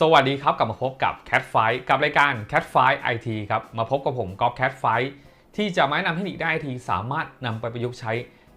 สวัสดีครับกลับมาพบกับ Cat Fight กับรายการ Cat Fight IT ครับมาพบกับผมก๊อฟแคทไฟล์ที่จะมาแนะนำเทคนิคได้ทีสามารถนำไปประยุกต์ใช้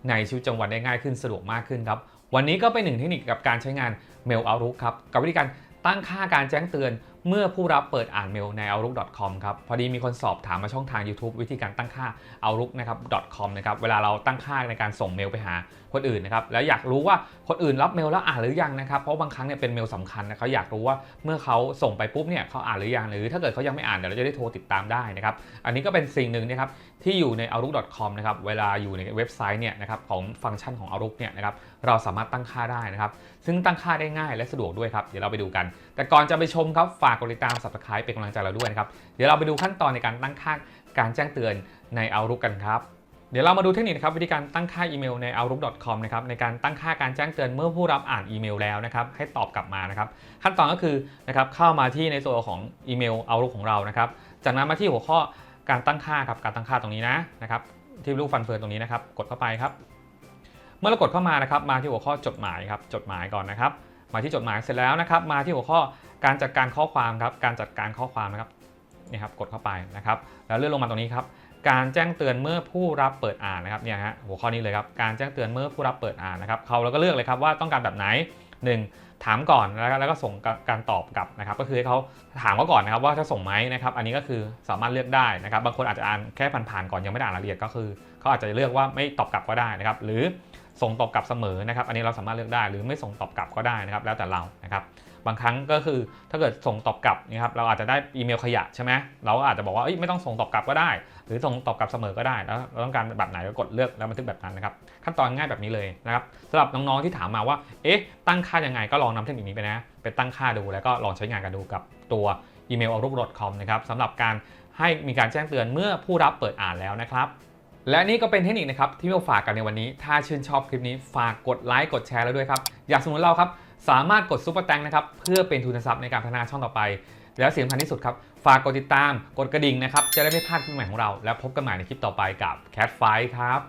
ในชีวิตประจำวันได้ง่ายขึ้นสะดวกมากขึ้นครับวันนี้ก็เป็นหนึ่งเทคนิคกับการใช้งาน Mail Outlook ครับกับวิธีการตั้งค่าการแจ้งเตือน เมื่อผู้รับเปิดอ่านเมลใน outlook.com ครับ พอดีมีคนสอบถามมาช่องทาง YouTube วิธีการตั้งค่า outlook นะครับ .com นะครับ เวลาเราตั้งค่าในการส่งเมลไปหาคนอื่นนะครับ แล้วอยากรู้ว่าคนอื่นรับเมลแล้วอ่านหรือยังนะครับ เพราะบางครั้งเนี่ยเป็นเมลสำคัญนะเขาอยากรู้ว่าเมื่อเขาส่งไปปุ๊บเนี่ยเขาอ่านหรือยัง หรือถ้าเกิดเขายังไม่อ่านเดี๋ยวเราจะได้โทรติดตามได้นะครับ อันนี้ก็เป็นสิ่งหนึ่งนะครับที่อยู่ใน outlook.com นะครับ เวลาอยู่ในเว็บไซต์เนี่ยนะครับของฟังก์ชันของ outlook เนี่ยนะครับ เราสามารถตั้งค่าได้นะครับ ซึ่งตั้งค่าได้ง่ายและสะดวกด้วยครับ เดี๋ยวเราไปดูกัน แต่ก่อนจะไปชมครับฝากกดติดตาม subscribe เป็นกำลังใจเราด้วยนะครับ เดี๋ยวเราไปดูขั้นตอนในการตั้งค่าการแจ้งเตือนใน outlook กันครับ เดี๋ยวเรามาดูเทคนิคนะครับวิธีการตั้งค่าอีเมลใน outlook.com นะครับในการตั้งค่าการแจ้งเตือนเมื่อผู้รับอ่านอีเมลแล้วนะครับให้ตอบกลับมานะครับขั้นตอนก็คือนะครับเข้ามาที่ในตัวของอีเมล outlook ของเรานะครับจากนั้นมาที่หัวข้อการตั้งค่าครับการตั้งค่าตรงนี้นะนะครับที่รูปฟันเฟืองตรงนี้นะครับกดเข้าไปครับ เมื่อเรากดเข้ามานะครับมาที่หัวข้อจดหมายครับจดหมายก่อนนะครับ มาที่จดหมายเสร็จแล้วนะครับ มาที่หัวข้อการจัดการข้อความครับ การจัดการข้อความนะครับนี่ครับกดเข้าไปนะครับ แล้วเลื่อนลงมาตรงนี้ครับ การแจ้งเตือนเมื่อผู้รับเปิดอ่านนะครับเนี่ยฮะหัวข้อนี้เลยครับ การแจ้งเตือนเมื่อผู้รับเปิดอ่านนะครับเขาเราก็เลือกเลยครับว่าต้องการแบบไหน 1. ถามก่อนแล้วก็แล้วก็ส่งการตอบกลับนะครับ ก็คือให้เขาถามเขาก่อนนะครับว่าจะส่งไหมนะครับ อันนี้ก็คือสามารถเลือกได้นะครับ บางคนอาจจะอ่านแค่ผ่านๆก่อนยังไม่ได้อ่านรายละเอียดก็คือเขาอาจจะเลือกว่าไม่ตอบกลับก็ได้นะครับ หรือ ส่งตอบกลับเสมอนะครับ อันนี้เราสามารถเลือกได้หรือไม่ส่งตอบกลับก็ได้นะครับ แล้วแต่เรานะครับ บางครั้งก็คือถ้าเกิดส่งตอบกลับนะครับ เราอาจจะได้อีเมลขยะใช่ไหมเราก็อาจจะบอกว่าไม่ต้องส่งตอบกลับก็ได้ หรือส่งตอบกลับเสมอก็ได้แล้วเราต้องการแบบไหนก็กดเลือกแล้วบันทึกแบบนั้นนะครับ ขั้นตอนง่ายแบบนี้เลยนะครับสำหรับน้องๆที่ถามมาว่า เอ๊ะ ตั้งค่ายังไงก็ลองนำเทคนิคนี้ไปนะไปตั้งค่าดูแล้วก็ลองใช้งานกันดูกับตัวอีเมล outlook.com นะครับสำหรับการให้มีการแจ้งเตือนเมื่อผู้รับเปิดอ่านแล้วนะครับ และนี่ก็เป็นเทคนิคนะครับที่มาฝากกันในวันนี้ ถ้าชื่นชอบคลิปนี้ฝากกดไลค์กดแชร์แล้วด้วยครับ อยากสนุนเราครับ สามารถกดซุปเปอร์แตงนะครับเพื่อเป็นทุนทรัพย์ในการพัฒนาช่องต่อไป แล้วสิ่งสำคัญที่สุดครับ ฝากกดติดตามกดกระดิ่งนะครับจะได้ไม่พลาดคลิปใหม่ของเรา แล้วพบกันใหม่ในคลิปต่อไปกับ Cat Fight ครับ